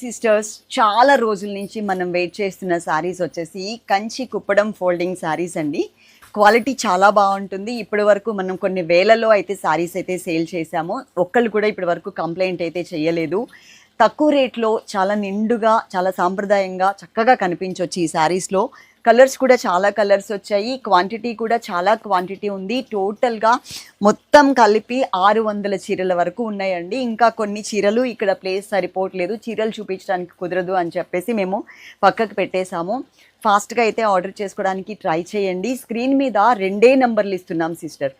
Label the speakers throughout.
Speaker 1: Sisters చాలా రోజుల నుంచి మనం వెయిట్ చేస్తున్న శారీస్ వచ్చేసి కంచి కుప్పడం ఫోల్డింగ్ శారీస్ అండి. క్వాలిటీ చాలా బాగుంటుంది. ఇప్పటి వరకు మనం కొన్ని వేలలో అయితే శారీస్ అయితే సేల్ చేశాము. ఒక్కళ్ళు కూడా ఇప్పటి వరకు కంప్లైంట్ అయితే చేయలేదు. తక్కువ రేట్లో చాలా నిండుగా చాలా సాంప్రదాయంగా చక్కగా కనిపించవచ్చు ఈ శారీస్లో కలర్స్ కూడా చాలా కలర్స్ వచ్చాయి. క్వాంటిటీ కూడా చాలా క్వాంటిటీ ఉంది. టోటల్గా మొత్తం కలిపి ఆరు వందల చీరల వరకు ఉన్నాయండి. ఇంకా కొన్ని చీరలు ఇక్కడ ప్లేస్ సరిపోవట్లేదు. చీరలు చూపించడానికి కుదరదు అని చెప్పేసి మేము పక్కకు పెట్టేశాము. ఫాస్ట్గా అయితే ఆర్డర్ చేసుకోవడానికి ట్రై చేయండి. స్క్రీన్ మీద రెండే నెంబర్లు ఇస్తున్నాం సిస్టర్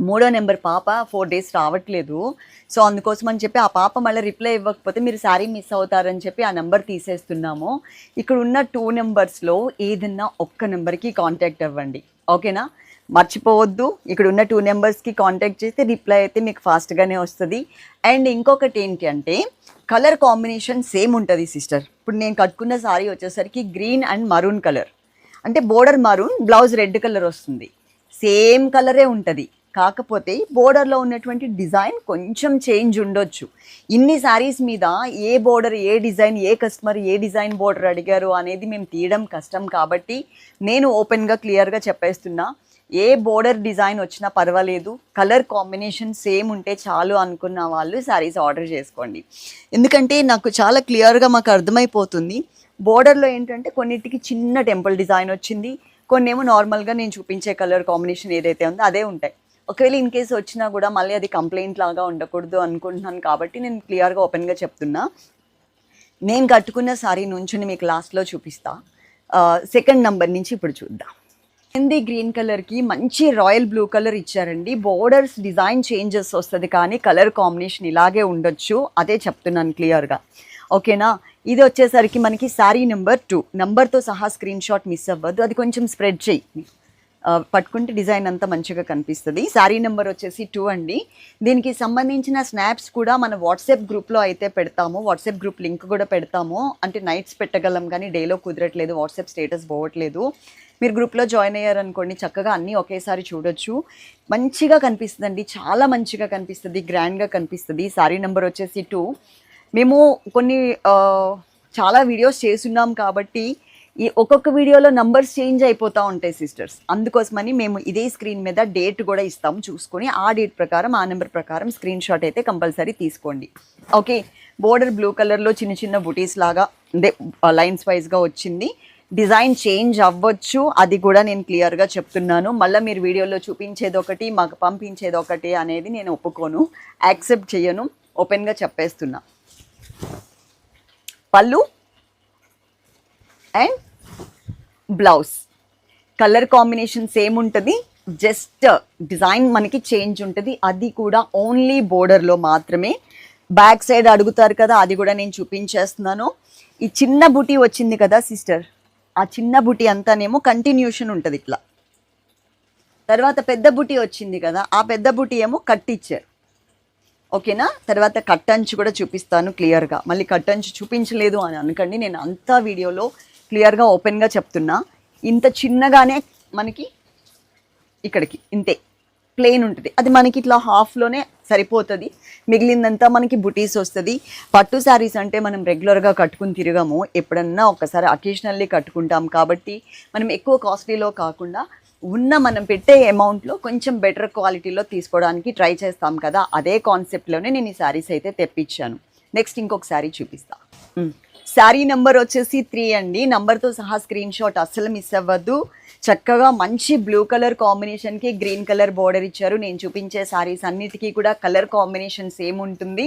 Speaker 1: మూడో నెంబర్ పాప ఫోర్ డేస్ రావట్లేదు. సో అందుకోసం అని చెప్పి ఆ పాప మళ్ళీ రిప్లై ఇవ్వకపోతే మీరు శారీ మిస్ అవుతారని చెప్పి ఆ నెంబర్ తీసేస్తున్నాము. ఇక్కడ ఉన్న టూ నెంబర్స్లో ఏదన్నా ఒక్క నెంబర్కి కాంటాక్ట్ అవ్వండి. ఓకేనా? మర్చిపోవద్దు. ఇక్కడ ఉన్న టూ నెంబర్స్కి కాంటాక్ట్ చేస్తే రిప్లై అయితే మీకు ఫాస్ట్గానే వస్తుంది. అండ్ ఇంకొకటి ఏంటి అంటే కలర్ కాంబినేషన్ సేమ్ ఉంటుంది సిస్టర్. ఇప్పుడు నేను కట్టుకున్న శారీ వచ్చేసరికి గ్రీన్ అండ్ మరూన్ కలర్. అంటే border maroon blouse red colour వస్తుంది. సేమ్ కలరే ఉంటుంది. కాకపోతే బోర్డర్లో ఉన్నటువంటి డిజైన్ కొంచెం చేంజ్ ఉండొచ్చు. ఇన్ని శారీస్ మీద ఏ బోర్డర్ ఏ డిజైన్ ఏ కస్టమర్ ఏ డిజైన్ బోర్డర్ అడిగారు అనేది మేము తీయడం కష్టం కాబట్టి నేను ఓపెన్గా క్లియర్గా చెప్పేస్తున్నా ఏ బోర్డర్ డిజైన్ వచ్చినా పర్వాలేదు. కలర్ కాంబినేషన్ సేమ్ ఉంటే చాలు అనుకున్న వాళ్ళు శారీస్ ఆర్డర్ చేసుకోండి. ఎందుకంటే నాకు చాలా క్లియర్గా మాకు అర్థమైపోతుంది. బోర్డర్లో ఏంటంటే కొన్నిటికి చిన్న టెంపుల్ డిజైన్ వచ్చింది. కొన్ని ఏమో నార్మల్గా నేను చూపించే కలర్ కాంబినేషన్ ఏదైతే ఉందో అదే ఉంటాయి. ఒకవేళ ఇన్ కేసు వచ్చినా కూడా మళ్ళీ అది కంప్లైంట్ లాగా ఉండకూడదు అనుకుంటున్నాను కాబట్టి నేను క్లియర్గా ఓపెన్గా చెప్తున్నా. నేను కట్టుకున్న సారీ నుంచుని మీకు లాస్ట్లో చూపిస్తా. సెకండ్ నంబర్ నుంచి ఇప్పుడు చూద్దాం. హిందీ గ్రీన్ కలర్కి మంచి రాయల్ బ్లూ కలర్ ఇచ్చారండి. బోర్డర్స్ డిజైన్ చేంజెస్ వస్తుంది కానీ కలర్ కాంబినేషన్ ఇలాగే ఉండొచ్చు. అదే చెప్తున్నాను క్లియర్గా ఓకేనా ఇది వచ్చేసరికి మనకి శారీ నెంబర్ టూ నెంబర్తో సహా స్క్రీన్ షాట్ మిస్ అవ్వద్దు. అది కొంచెం స్ప్రెడ్ చేయి పట్టుకుంటే డిజైన్ అంతా మంచిగా కనిపిస్తుంది. శారీ నెంబర్ వచ్చేసి టూ అండి. దీనికి సంబంధించిన స్నాప్స్ కూడా మన వాట్సాప్ గ్రూప్లో అయితే పెడతాము. వాట్సాప్ గ్రూప్ లింక్ కూడా పెడతాము. అంటే నైట్స్ పెట్టగలం కానీ డేలో కుదరట్లేదు వాట్సాప్ స్టేటస్ పోవట్లేదు. మీరు గ్రూప్లో జాయిన్ అయ్యారనుకోండి చక్కగా అన్నీ ఒకేసారి చూడొచ్చు. మంచిగా కనిపిస్తుందండి. చాలా మంచిగా కనిపిస్తుంది గ్రాండ్గా కనిపిస్తుంది. శారీ నెంబర్ వచ్చేసి టూ. మేము కొన్ని చాలా వీడియోస్ చేస్తున్నాం కాబట్టి ఈ ఒక్కొక్క వీడియోలో నంబర్స్ చేంజ్ అయిపోతూ ఉంటాయి సిస్టర్స్ అందుకోసమని మేము ఇదే స్క్రీన్ మీద డేట్ కూడా ఇస్తాం చూసుకొని ఆ డేట్ ప్రకారం ఆ నెంబర్ ప్రకారం స్క్రీన్ షాట్ అయితే కంపల్సరీ తీసుకోండి. ఓకే బోర్డర్ బ్లూ కలర్లో చిన్న చిన్న బుటీస్ లాగా అంటే లైన్స్ వైజ్గా వచ్చింది. డిజైన్ చేంజ్ అవ్వచ్చు. అది కూడా నేను క్లియర్గా చెప్తున్నాను. మళ్ళీ మీరు వీడియోలో చూపించేది ఒకటి మాకు పంపించేది ఒకటి అనేది నేను ఒప్పుకోను. యాక్సెప్ట్ చేయను. ఓపెన్గా చెప్పేస్తున్నా. పళ్ళు. And blouse. Colour combination same ఉంటుంది జస్ట్ డిజైన్ మనకి చేంజ్ ఉంటుంది. అది కూడా ఓన్లీ బోర్డర్లో మాత్రమే. బ్యాక్ సైడ్ అడుగుతారు కదా అది కూడా నేను చూపించేస్తున్నాను. ఈ చిన్న బుటీ వచ్చింది కదా సిస్టర్ ఆ చిన్న బుటీ అంతానేమో కంటిన్యూషన్ ఉంటుంది ఇట్లా. తర్వాత పెద్ద బుటీ వచ్చింది కదా ఆ పెద్ద బుటీ ఏమో కట్టిచ్చారు ఓకేనా? తర్వాత కట్టంచు కూడా చూపిస్తాను క్లియర్గా. మళ్ళీ కట్టంచు చూపించలేదు అని అనకండి నేను అంతా వీడియోలో క్లియర్గా ఓపెన్గా చెప్తున్నా. ఇంత చిన్నగానే మనకి ఇక్కడికి ఇంతే. ప్లెయిన్ ఉంటుంది. అది మనకి ఇట్లా హాఫ్లోనే సరిపోతుంది. మిగిలిందంతా మనకి బుటీస్ వస్తుంది. పట్టు శారీస్ అంటే మనం రెగ్యులర్గా కట్టుకుని తిరగము. ఎప్పుడన్నా ఒకసారి అకేషనల్లీ కట్టుకుంటాం కాబట్టి మనం ఎక్కువ కాస్ట్లీలో కాకుండా ఉన్న మనం పెట్టే అమౌంట్లో కొంచెం బెటర్ క్వాలిటీలో తీసుకోవడానికి ట్రై చేస్తాం కదా. అదే కాన్సెప్ట్లోనే నేను ఈ శారీస్ అయితే తెప్పించాను. నెక్స్ట్ ఇంకొక శారీ చూపిస్తాను శారీ నెంబర్ వచ్చేసి త్రీ అండి. నంబర్తో సహా స్క్రీన్ షాట్ అస్సలు మిస్ అవ్వద్దు. చక్కగా మంచి బ్లూ కలర్ కాంబినేషన్కి గ్రీన్ కలర్ బోర్డర్ ఇచ్చారు. నేను చూపించే శారీస్ అన్నిటికీ కూడా కలర్ కాంబినేషన్ సేమ్ ఉంటుంది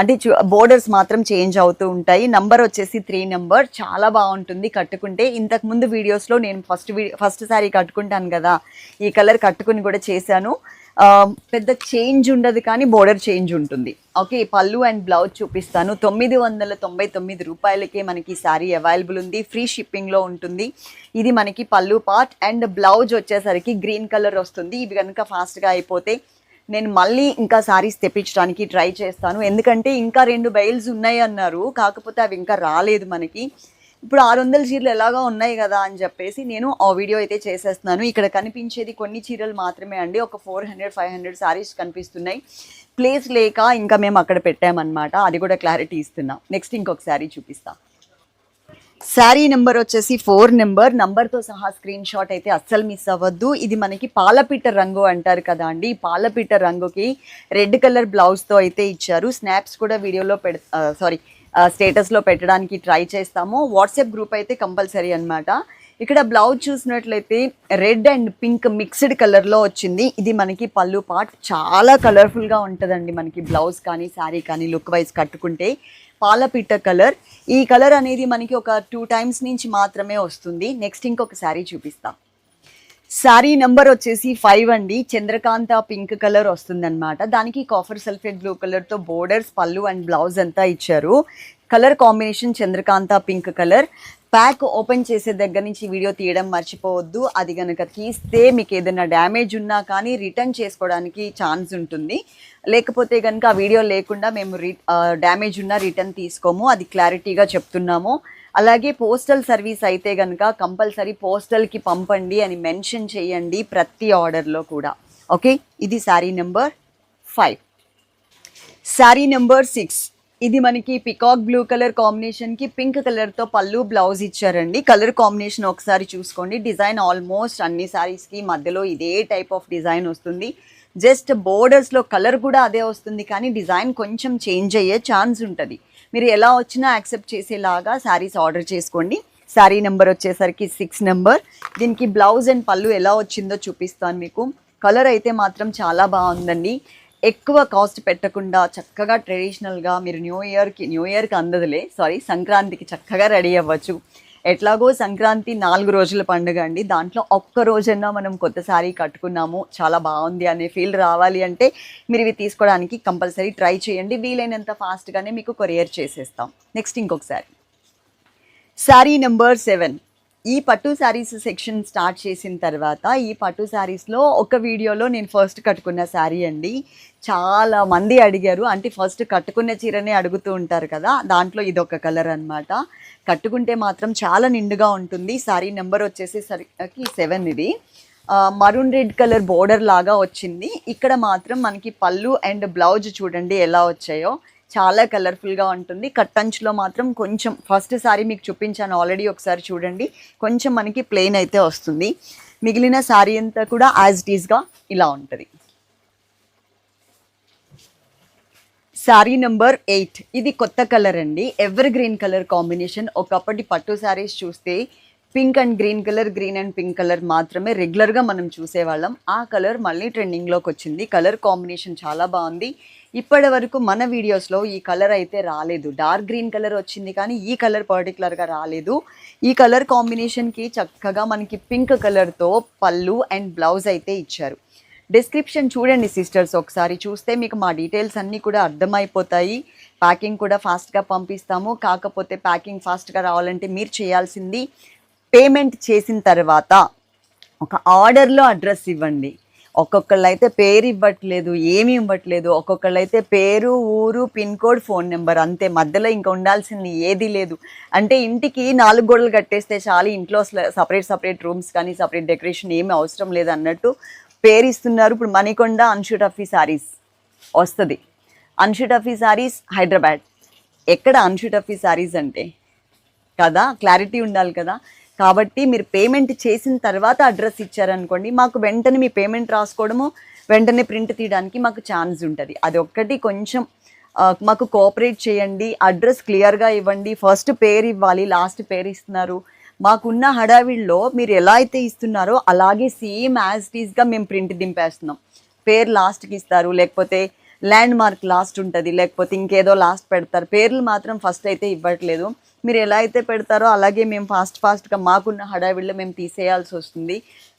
Speaker 1: అంటే బోర్డర్స్ మాత్రం చేంజ్ అవుతూ ఉంటాయి. నంబర్ వచ్చేసి త్రీ నెంబర్ చాలా బాగుంటుంది కట్టుకుంటే. ఇంతకు ముందు వీడియోస్లో నేను ఫస్ట్ ఫస్ట్ శారీ కట్టుకుంటాను కదా. ఈ కలర్ కట్టుకుని కూడా చేశాను. Um, పెద్ద చేంజ్ ఉండదు కానీ బోర్డర్ చేంజ్ ఉంటుంది. ఓకే పళ్ళు అండ్ బ్లౌజ్ చూపిస్తాను. తొమ్మిది వందల తొంభై తొమ్మిది రూపాయలకే మనకి శారీ అవైలబుల్ ఉంది. ఫ్రీ షిప్పింగ్లో ఉంటుంది. ఇది మనకి పళ్ళు పార్ట్ అండ్ బ్లౌజ్ వచ్చేసరికి గ్రీన్ కలర్ వస్తుంది. ఇవి కనుక ఫాస్ట్గా అయిపోతే నేను మళ్ళీ ఇంకా శారీస్ తెప్పించడానికి ట్రై చేస్తాను. ఎందుకంటే ఇంకా రెండు బైల్స్ ఉన్నాయి అన్నారు. కాకపోతే అవి ఇంకా రాలేదు మనకి. ఇప్పుడు ఆరు వందల చీరలు ఎలాగా ఉన్నాయి కదా అని చెప్పేసి నేను ఆ వీడియో అయితే చేసేస్తున్నాను. ఇక్కడ కనిపించేది కొన్ని చీరలు మాత్రమే అండి. ఒక four hundred five hundred saris కనిపిస్తున్నాయి. ప్లేస్ లేక ఇంకా మేము అక్కడ పెట్టామన్నమాట. అది కూడా క్లారిటీ ఇస్తున్నాం. నెక్స్ట్ ఇంకొక శారీ చూపిస్తా. శారీ నెంబర్ వచ్చేసి ఫోర్ నెంబర్. నంబర్తో సహా స్క్రీన్ షాట్ అయితే అస్సలు మిస్ అవ్వద్దు. ఇది మనకి పాలపిట్ట రంగు అంటారు కదా అండి. ఈ పాలపిట్ట రంగుకి రెడ్ కలర్ బ్లౌజ్తో అయితే ఇచ్చారు. స్నాప్స్ కూడా వీడియోలో పెడ సారీ స్టేటస్లో పెట్టడానికి ట్రై చేస్తాము. వాట్సాప్ గ్రూప్ అయితే కంపల్సరీ అన్నమాట. ఇక్కడ బ్లౌజ్ చూసినట్లయితే రెడ్ అండ్ పింక్ మిక్స్డ్ కలర్లో వచ్చింది. ఇది మనకి పళ్ళు పార్ట్ చాలా కలర్ఫుల్గా ఉంటుందండి మనకి బ్లౌజ్ కానీ శారీ కానీ లుక్ వైజ్ కట్టుకుంటే. పాలపిట్ట కలర్ ఈ కలర్ అనేది మనకి ఒక టూ టైమ్స్ నుంచి మాత్రమే వస్తుంది. నెక్స్ట్ ఇంకొక శారీ చూపిస్తా. శారీ నెంబర్ వచ్చేసి ఫైవ్ అండి. చంద్రకాంత పింక్ కలర్ వస్తుందన్నమాట. దానికి కాఫర్ సల్ఫేట్ బ్లూ కలర్తో బోర్డర్స్ పళ్ళు అండ్ బ్లౌజ్ అంతా ఇచ్చారు. Colour combination Chandrakanta pink colour. Pack open చేసే దగ్గర నుంచి వీడియో తీయడం మర్చిపోవద్దు. అది కనుక తీస్తే మీకు ఏదైనా డ్యామేజ్ ఉన్నా కానీ రిటర్న్ చేసుకోవడానికి ఛాన్స్ ఉంటుంది. లేకపోతే కనుక ఆ వీడియో లేకుండా మేము రి డ్యామేజ్ ఉన్నా రిటర్న్ తీసుకోము. అది క్లారిటీగా చెప్తున్నాము. అలాగే పోస్టల్ సర్వీస్ అయితే కనుక కంపల్సరీ పోస్టల్కి పంపండి అని మెన్షన్ చేయండి ప్రతి ఆర్డర్లో కూడా. ఓకే? ఇది sari number five. Sari number six. ఇది మనకి పికాక్ బ్లూ కలర్ కాంబినేషన్కి పింక్ కలర్తో పళ్ళు బ్లౌజ్ ఇచ్చారండి. కలర్ కాంబినేషన్ ఒకసారి చూసుకోండి. డిజైన్ ఆల్మోస్ట్ అన్ని శారీస్కి మధ్యలో ఇదే టైప్ ఆఫ్ డిజైన్ వస్తుంది. జస్ట్ బోర్డర్స్లో కలర్ కూడా అదే వస్తుంది కానీ డిజైన్ కొంచెం చేంజ్ అయ్యే ఛాన్స్ ఉంటుంది. మీరు ఎలా వచ్చినా యాక్సెప్ట్ చేసేలాగా శారీస్ ఆర్డర్ చేసుకోండి. శారీ నెంబర్ వచ్చేసరికి సిక్స్ నెంబర్ దీనికి బ్లౌజ్ అండ్ పళ్ళు ఎలా వచ్చిందో చూపిస్తాను మీకు. కలర్ అయితే మాత్రం చాలా బాగుందండి. ఎక్కువ కాస్ట్ పెట్టకుండా చక్కగా ట్రెడిషనల్గా మీరు న్యూ ఇయర్కి న్యూ ఇయర్కి అందదులే. సారీ సంక్రాంతికి చక్కగా రెడీ అవ్వచ్చు. ఎట్లాగో సంక్రాంతి నాలుగు రోజుల పండుగ అండి. దాంట్లో ఒక్క రోజైనా మనం కొత్త శారీ కట్టుకున్నాము. చాలా బాగుంది అనే ఫీల్ రావాలి అంటే మీరు ఇవి తీసుకోవడానికి కంపల్సరీ ట్రై చేయండి. వీలైనంత ఫాస్ట్గానే మీకు కొరియర్ చేసేస్తాం. నెక్స్ట్ ఇంకొకసారి. Sari number seven. ఈ పట్టు శారీస్ సెక్షన్ స్టార్ట్ చేసిన తర్వాత ఈ పట్టు శారీస్లో ఒక వీడియోలో నేను ఫస్ట్ కట్టుకున్న శారీ అండి. చాలా మంది అడిగారు అంటే ఫస్ట్ కట్టుకున్న చీరనే అడుగుతూ ఉంటారు కదా దాంట్లో ఇది ఒక కలర్ అనమాట కట్టుకుంటే మాత్రం చాలా నిండుగా ఉంటుంది. శారీ నెంబర్ వచ్చేసేసరికి సెవెన్ ఇది. మరూన్ రెడ్ కలర్ బోర్డర్ లాగా వచ్చింది. ఇక్కడ మాత్రం మనకి పళ్ళు అండ్ బ్లౌజ్ చూడండి ఎలా వచ్చాయో. చాలా కలర్ఫుల్గా ఉంటుంది. కట్టంచులో మాత్రం కొంచెం ఫస్ట్ సారీ మీకు చూపించాను ఆల్రెడీ ఒకసారి చూడండి. కొంచెం మనకి ప్లెయిన్ అయితే వస్తుంది. మిగిలిన శారీ అంతా కూడా యాజ్ ఇట్ ఇలా ఉంటుంది. శారీ నెంబర్ ఎయిట్ ఇది కొత్త కలర్ అండి. ఎవర్ గ్రీన్ కలర్ కాంబినేషన్ ఒకప్పటి పట్టు శారీస్ చూస్తే pink and green colour green and pink colour మాత్రమే రెగ్యులర్గా మనం చూసేవాళ్ళం. ఆ కలర్ మళ్ళీ ట్రెండింగ్లోకి వచ్చింది. కలర్ కాంబినేషన్ చాలా బాగుంది. ఇప్పటి వరకు మన వీడియోస్లో ఈ కలర్ అయితే రాలేదు. డార్క్ గ్రీన్ కలర్ వచ్చింది కానీ ఈ కలర్ పర్టికులర్గా రాలేదు. ఈ కలర్ కాంబినేషన్కి చక్కగా మనకి పింక్ కలర్తో పళ్ళు అండ్ బ్లౌజ్ అయితే ఇచ్చారు. డిస్క్రిప్షన్ చూడండి సిస్టర్స్ ఒకసారి. చూస్తే మీకు మా డీటెయిల్స్ అన్నీ కూడా అర్థమైపోతాయి. ప్యాకింగ్ కూడా ఫాస్ట్గా పంపిస్తాము. కాకపోతే ప్యాకింగ్ ఫాస్ట్గా రావాలంటే మీరు చేయాల్సింది పేమెంట్ చేసిన తర్వాత ఒక ఆర్డర్లో అడ్రస్ ఇవ్వండి. ఒక్కొక్కళ్ళు అయితే పేరు ఇవ్వట్లేదు ఏమి ఇవ్వట్లేదు. ఒక్కొక్కళ్ళు అయితే పేరు ఊరు పిన్ కోడ్ ఫోన్ నెంబర్ అంతే. మధ్యలో ఇంకా ఉండాల్సింది ఏది లేదు. అంటే ఇంటికి నాలుగు గోడలు కట్టేస్తే చాలు ఇంట్లో సపరేట్ సపరేట్ రూమ్స్ కానీ సపరేట్ డెకరేషన్ ఏమి అవసరం లేదు అన్నట్టు పేరు ఇస్తున్నారు. ఇప్పుడు మణికొండ అన్షూట్ టఫీ సారీస్ వస్తుంది. అన్షు టఫీ సారీస్ హైదరాబాద్. ఎక్కడ అన్షు టఫీ సారీస్ అంటే? కదా క్లారిటీ ఉండాలి కదా. కాబట్టి మీరు పేమెంట్ చేసిన తర్వాత అడ్రస్ ఇచ్చారనుకోండి మాకు వెంటనే మీ పేమెంట్ రాసుకోవడము వెంటనే ప్రింట్ తీయడానికి మాకు ఛాన్స్ ఉంటుంది. అది ఒక్కటి కొంచెం మాకు కోఆపరేట్ చేయండి అడ్రస్ క్లియర్గా ఇవ్వండి ఫస్ట్ పేరు ఇవ్వాలి లాస్ట్ పేరు ఇస్తున్నారు. మాకున్న హడావిడిలో మీరు ఎలా అయితే ఇస్తున్నారో అలాగే సేమ్ యాజ్ టీస్గా మేము ప్రింట్ దింపేస్తున్నాం. పేరు లాస్ట్కి ఇస్తారు లేకపోతే ల్యాండ్ మార్క్ లాస్ట్ ఉంటుంది. లేకపోతే ఇంకేదో లాస్ట్ పెడతారు. పేర్లు మాత్రం ఫస్ట్ అయితే ఇవ్వట్లేదు. మీరు ఎలా అయితే పెడతారో అలాగే మేము ఫాస్ట్ ఫాస్ట్గా మాకున్న హడావిడిలో మేము తీసేయాల్సి వస్తుంది.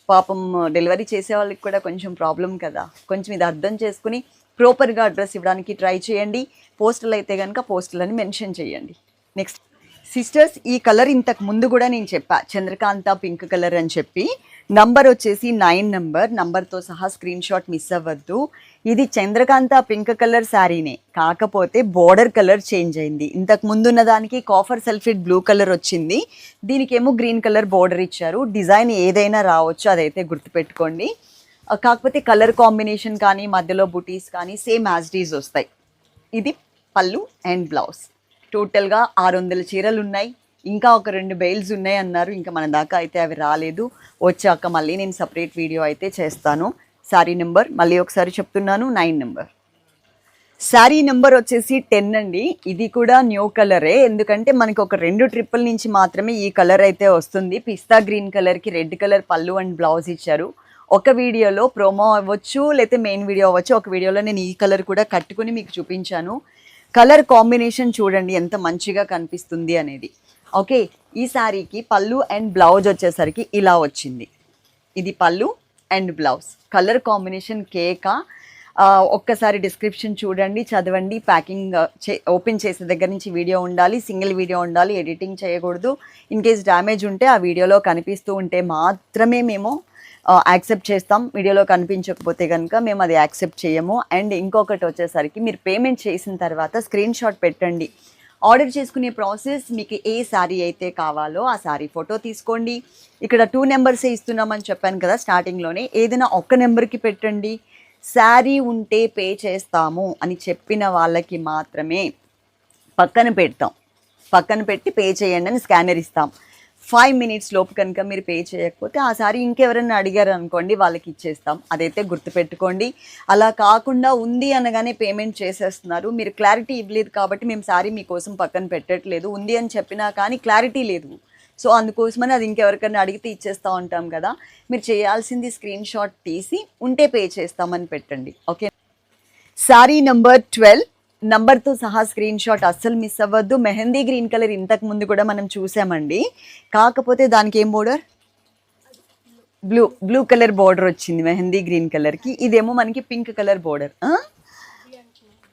Speaker 1: పాపం డెలివరీ చేసే వాళ్ళకి కూడా కొంచెం ప్రాబ్లం కదా. కొంచెం ఇది అర్థం చేసుకుని ప్రాపర్గా అడ్రస్ ఇవ్వడానికి ట్రై చేయండి. పోస్టులు అయితే కనుక పోస్టులని మెన్షన్ చేయండి. నెక్స్ట్ సిస్టర్స్ ఈ కలర్ ఇంతకు ముందు కూడా నేను చెప్పా. చంద్రకాంత పింక్ కలర్ అని చెప్పి. నంబర్ వచ్చేసి నైన్ నంబర్ నంబర్తో సహా స్క్రీన్ షాట్ మిస్ అవ్వద్దు. ఇది చంద్రకాంత పింక్ కలర్ శారీనే. కాకపోతే బోర్డర్ కలర్ చేంజ్ అయింది. ఇంతకు ముందున్న దానికి కాఫర్ సల్ఫేట్ బ్లూ కలర్ వచ్చింది. దీనికేమో గ్రీన్ కలర్ బోర్డర్ ఇచ్చారు. డిజైన్ ఏదైనా రావచ్చు అదైతే గుర్తుపెట్టుకోండి. కాకపోతే కలర్ కాంబినేషన్ కానీ మధ్యలో బుటీస్ కానీ సేమ్ యాజ్ డీస్ వస్తాయి. ఇది పళ్ళు అండ్ బ్లౌజ్ టోటల్గా ఆరు వందల చీరలు ఉన్నాయి ఇంకా ఒక రెండు బెయిల్స్ ఉన్నాయి అన్నారు. ఇంకా మన దాకా అయితే అవి రాలేదు. వచ్చాక మళ్ళీ నేను సపరేట్ వీడియో అయితే చేస్తాను. శారీ నెంబర్ మళ్ళీ ఒకసారి చెప్తున్నాను నైన్ నెంబర్. శారీ నెంబర్ వచ్చేసి టెన్ అండి. ఇది కూడా న్యూ కలరే. ఎందుకంటే మనకు ఒక రెండు ట్రిప్పుల నుంచి మాత్రమే ఈ కలర్ అయితే వస్తుంది. పిస్తా గ్రీన్ కలర్కి రెడ్ కలర్ పళ్ళు అండ్ బ్లౌజ్ ఇచ్చారు. ఒక వీడియోలో ప్రోమో అవ్వచ్చు లేకపోతే మెయిన్ వీడియో అవ్వచ్చు. ఒక వీడియోలో నేను ఈ కలర్ కూడా కట్టుకుని మీకు చూపించాను. కలర్ కాంబినేషన్ చూడండి ఎంత మంచిగా కనిపిస్తుంది అనేది. ఓకే ఈ శారీకి పళ్ళు అండ్ బ్లౌజ్ వచ్చేసరికి ఇలా వచ్చింది. ఇది pallu and blouse. Colour combination కేకా ఒక్కసారి డిస్క్రిప్షన్ చూడండి చదవండి ప్యాకింగ్ చే ఓపెన్ చేసే దగ్గర నుంచి వీడియో ఉండాలి సింగిల్ వీడియో ఉండాలి ఎడిటింగ్ చేయకూడదు. ఇన్ కేస్ డ్యామేజ్ ఉంటే ఆ వీడియోలో కనిపిస్తూ ఉంటే మాత్రమే మేము యాక్సెప్ట్ చేస్తాం. వీడియోలో కనిపించకపోతే కనుక మేము అది యాక్సెప్ట్ చేయము. అండ్ ఇంకొకటి వచ్చేసరికి మీరు పేమెంట్ చేసిన తర్వాత స్క్రీన్ షాట్ పెట్టండి. ఆర్డర్ చేసుకునే ప్రాసెస్ మీకు ఏ శారీ అయితే కావాలో ఆ శారీ ఫోటో తీసుకోండి. ఇక్కడ టూ నెంబర్సే ఇస్తున్నామని చెప్పాను కదా స్టార్టింగ్లోనే ఏదైనా ఒక్క నెంబర్కి పెట్టండి. శారీ ఉంటే పే చేస్తాము అని చెప్పిన వాళ్ళకి మాత్రమే పక్కన పెడతాం. పక్కన పెట్టి పే చేయండి అని స్కానర్ ఇస్తాం. ఫైవ్ మినిట్స్ లోపు కనుక మీరు పే చేయకపోతే ఆ సారీ ఇంకెవరైనా అడిగారు అనుకోండి వాళ్ళకి ఇచ్చేస్తాం. అదైతే గుర్తుపెట్టుకోండి. అలా కాకుండా ఉంది అనగానే పేమెంట్ చేసేస్తున్నారు. మీరు క్లారిటీ ఇవ్వలేదు కాబట్టి మేము సారీ మీకోసం పక్కన పెట్టట్లేదు. ఉంది అని చెప్పినా కానీ క్లారిటీ లేదు. సో అందుకోసమని అది ఇంకెవరికైనా అడిగితే ఇచ్చేస్తూ ఉంటాం కదా. మీరు చేయాల్సింది స్క్రీన్ షాట్ తీసి ఉంటే పే చేస్తామని పెట్టండి. ఓకే శారీ నెంబర్ ట్వెల్వ్ నంబర్తో సహా స్క్రీన్ షాట్ అస్సలు మిస్ అవ్వద్దు. మెహందీ గ్రీన్ కలర్ ఇంతకు ముందు కూడా మనం చూసామండి. కాకపోతే దానికి ఏం border blue blue colour border వచ్చింది మెహందీ గ్రీన్ కలర్కి ఇదేమో మనకి పింక్ కలర్ బోర్డర్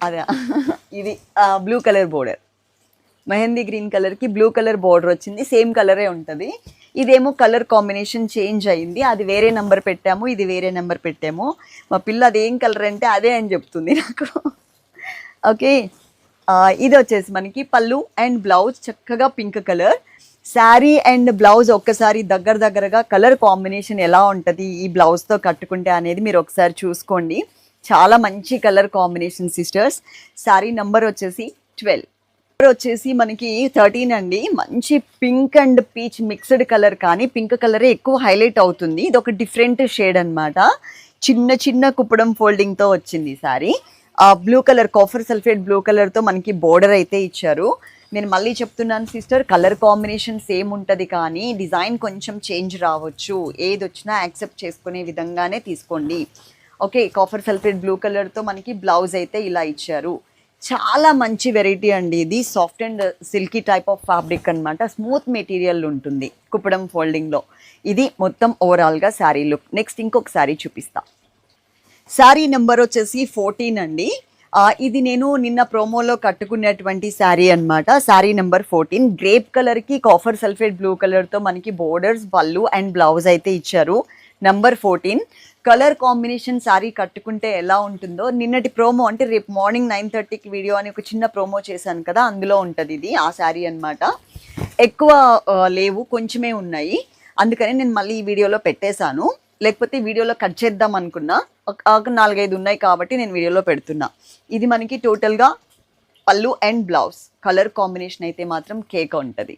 Speaker 1: అదే. ఇది blue colour border mehndi green కలర్కి బ్లూ కలర్ బోర్డర్ వచ్చింది సేమ్ కలరే ఉంటుంది. ఇదేమో కలర్ కాంబినేషన్ చేంజ్ అయింది. అది వేరే నెంబర్ పెట్టాము ఇది వేరే నెంబర్ పెట్టాము. మా పిల్ల అదేం కలర్ అంటే అదే అని చెప్తుంది నాకు. ఓకే. ఇది వచ్చేసి మనకి పళ్ళు అండ్ బ్లౌజ్ చక్కగా pink colour. Sari and blouse ఒక్కసారి దగ్గర దగ్గరగా కలర్ కాంబినేషన్ ఎలా ఉంటుంది ఈ బ్లౌజ్తో కట్టుకుంటే అనేది మీరు ఒకసారి చూసుకోండి. చాలా మంచి colour combination sisters. Sari number వచ్చేసి ట్వెల్వ్. కలర్ వచ్చేసి మనకి థర్టీన్ అండి. మంచి pink and peach mixed colour కానీ పింక్ కలరే ఎక్కువ హైలైట్ అవుతుంది. ఇది ఒక డిఫరెంట్ షేడ్ అన్నమాట. చిన్న చిన్న కుప్పడం ఫోల్డింగ్తో తో వచ్చింది సారీ. ఆ blue colour copper sulphate blue తో మనకి బోర్డర్ అయితే ఇచ్చారు. నేను మళ్ళీ చెప్తున్నాను సిస్టర్ కలర్ కాంబినేషన్ సేమ్ ఉంటుంది కానీ డిజైన్ కొంచెం చేంజ్ రావచ్చు. ఏది వచ్చినా యాక్సెప్ట్ చేసుకునే విధంగానే తీసుకోండి. ఓకే కాఫర్ సల్ఫేట్ బ్లూ కలర్తో మనకి బ్లౌజ్ అయితే ఇలా ఇచ్చారు. చాలా మంచి వెరైటీ అండి. ఇది soft and silky type of fabric అన్నమాట. స్మూత్ మెటీరియల్ ఉంటుంది కుప్పడం ఫోల్డింగ్లో ఇది మొత్తం ఓవరాల్గా శారీ లుక్. నెక్స్ట్ ఇంకొక శారీ చూపిస్తా. శారీ నెంబర్ వచ్చేసి ఫోర్టీన్ అండి. ఇది నేను నిన్న ప్రోమోలో కట్టుకున్నటువంటి శారీ అన్నమాట. Sari number fourteen. గ్రేప్ కలర్కి కాఫర్ సల్ఫేట్ బ్లూ కలర్తో మనకి బోర్డర్స్ బళ్ళు అండ్ బ్లౌజ్ అయితే ఇచ్చారు. Number fourteen colour combination sari కట్టుకుంటే ఎలా ఉంటుందో నిన్నటి ప్రోమో అంటే రేపు మార్నింగ్ నైన్ థర్టీకి వీడియో అని ఒక చిన్న ప్రోమో చేశాను కదా అందులో ఉంటుంది ఇది ఆ శారీ అన్నమాట. ఎక్కువ లేవు కొంచెమే ఉన్నాయి. అందుకని నేను మళ్ళీ ఈ వీడియోలో పెట్టేశాను. లేకపోతే వీడియోలో కట్ చేద్దాం అనుకున్నా. ఒక ఒక నాలుగైదు ఉన్నాయి కాబట్టి నేను వీడియోలో పెడుతున్నా. ఇది మనకి టోటల్గా పళ్ళు అండ్ బ్లౌజ్ కలర్ కాంబినేషన్ అయితే మాత్రం కేక్ ఉంటుంది.